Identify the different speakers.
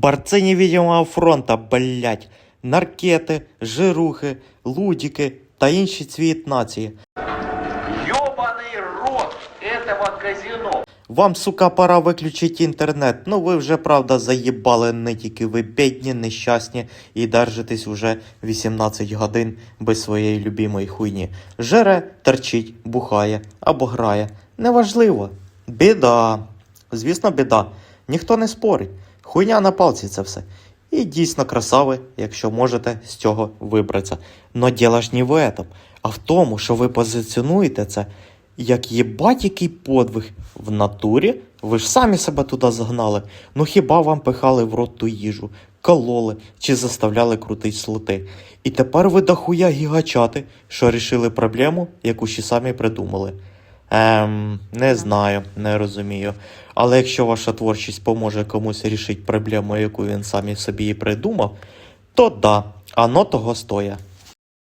Speaker 1: Борцы невидимого фронта, блять. Наркети, жирухи, лудіки та інші цвіт нації.
Speaker 2: Ёбаный рот этого казино.
Speaker 1: Вам, сука, пора виключити інтернет. Ну ви вже, правда, заїбали не тільки ви бідні, нещасні і держитесь уже 18 годин без своєї любимої хуйні. Жере, терчить, бухає або грає. Неважливо. Біда. Звісно, біда. Ніхто не спорить. Хуйня на палці це все. І дійсно красаві, якщо можете з цього вибратися. Но діло ж не в этом, а в тому, що ви позиціонуєте це як єбать який подвиг в натурі. Ви ж самі себе туди загнали. Ну хіба вам пихали в рот ту їжу, кололи чи заставляли крутить слоти. І тепер ви дохуя гігачати, що рішили проблему, яку ще самі придумали. Ем, не знаю, не розумію. Але якщо ваша творчість поможе комусь рішити проблему, яку він собі і придумав, то да, оно того стоя.